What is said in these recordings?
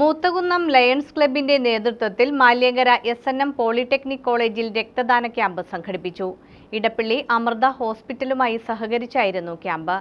Moothakunnam lions ക്ലബിന്റെ നേതൃത്വത്തിൽ Malyankara S N M polytechnic കോളേജിൽ രക്തദാന ക്യാമ്പ് സംഘടിപ്പിച്ചു. ഇടപ്പള്ളി അമൃത ഹോസ്പിറ്റലുമായി സഹകരിച്ചായിരുന്നു camp.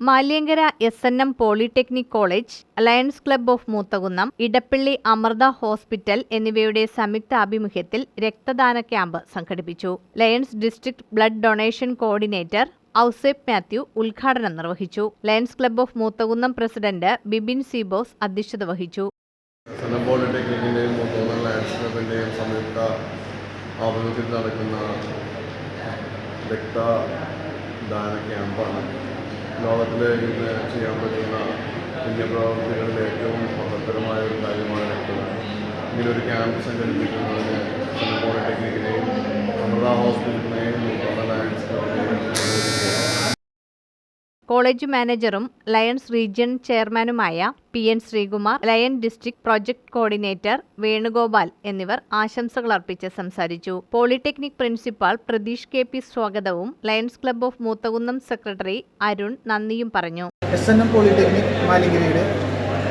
Malyankara S N M polytechnic college lions club of Moothakunnam Edappally Amrita hospital എന്നിവയുടെ സംയുക്ത ആഭിമുഖ്യത്തിൽ രക്തദാന ക്യാമ്പ് സംഘടിപ്പിച്ചു. Lions district blood donation coordinator Ouseph Mathew ഉദ്ഘാടനം നിർവഹിച്ചു. Lions club of Moothakunnam president Bibin Sibos അധ്യക്ഷത വഹിച്ചു. സംയുക്ത ആഭിമുഖ്യത്തിൽ നടക്കുന്ന രക്തദാന ക്യാമ്പാണ്. ലോകത്തിലെ ഇന്ന് ചെയ്യാൻ പറ്റുന്ന പുണ്യപ്രവർത്തികളിൽ ഏറ്റവും മഹത്തരമായ ഒരു കാര്യമാണ് രക്തദാനം. ഇങ്ങനെ ഒരു ക്യാമ്പ് സംഘടിപ്പിക്കുന്നതിന് പോളിടെക്നിക്കിനെയും അമൃത ഹോസ്പിറ്റലിനെയും കോളേജ് മാനേജറും ലയൺസ് റീജിയൺ ചെയർമാനുമായ P N Sreekumar lion district project coordinator Venugopal എന്നിവർ ആശംസകൾ അർപ്പിച്ച് സംസാരിച്ചു. Polytechnic principal Pratheesh K P സ്വാഗതവും lions club of Moothakunnam secretary Arun നന്ദിയും പറഞ്ഞു. എസ് എൻ എം പോളിടെക്നിക് മാലിങ്കരയുടെ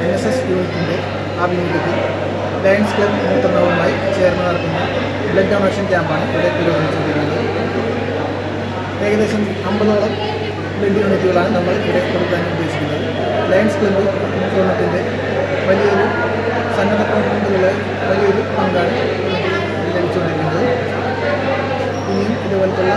എൻ എസ് എസ് യൂണിറ്റിന്റെ ആഭിമുഖ്യത്തിൽ ലയൺസ് ക്ലബ് മൂത്തകുന്നവുമായി ചേർന്ന് നടത്തുന്ന ബ്ലഡ് ഡൊണേഷൻ ക്യാമ്പാണ് ഇവിടെ പുരോഗമിച്ചിരിക്കുന്നത് ഏകദേശം അമ്പതോളം ബ്ലഡ് യൂണിറ്റുകളാണ് നമ്മൾ ഇവിടെ കൊടുക്കാൻ ഉദ്ദേശിക്കുന്നത്. ലയൺസ് ക്ലബ്ബ് മൂത്തണ്ണത്തിന്റെ വലിയൊരു സന്നദ്ധ പ്രവർത്തനത്തിലുള്ള വലിയൊരു പങ്കാണ് ലഭിച്ചുകൊണ്ടിരിക്കുന്നത്. ഇനിയും ഇതുപോലത്തുള്ള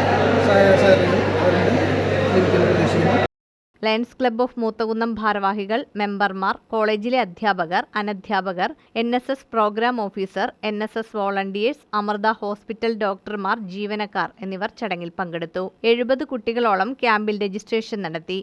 ലയൺസ് ക്ലബ്ബ് ഓഫ് മൂത്തകുന്നം ഭാരവാഹികൾ മെമ്പർമാർ കോളേജിലെ അധ്യാപകർ അനധ്യാപകർ N S S programme officer N S S volunteers Amrita hospital ഡോക്ടർമാർ ജീവനക്കാർ എന്നിവർ ചടങ്ങിൽ പങ്കെടുത്തു. എഴുപത് കുട്ടികളോളം ക്യാമ്പിൽ രജിസ്ട്രേഷൻ നടത്തി.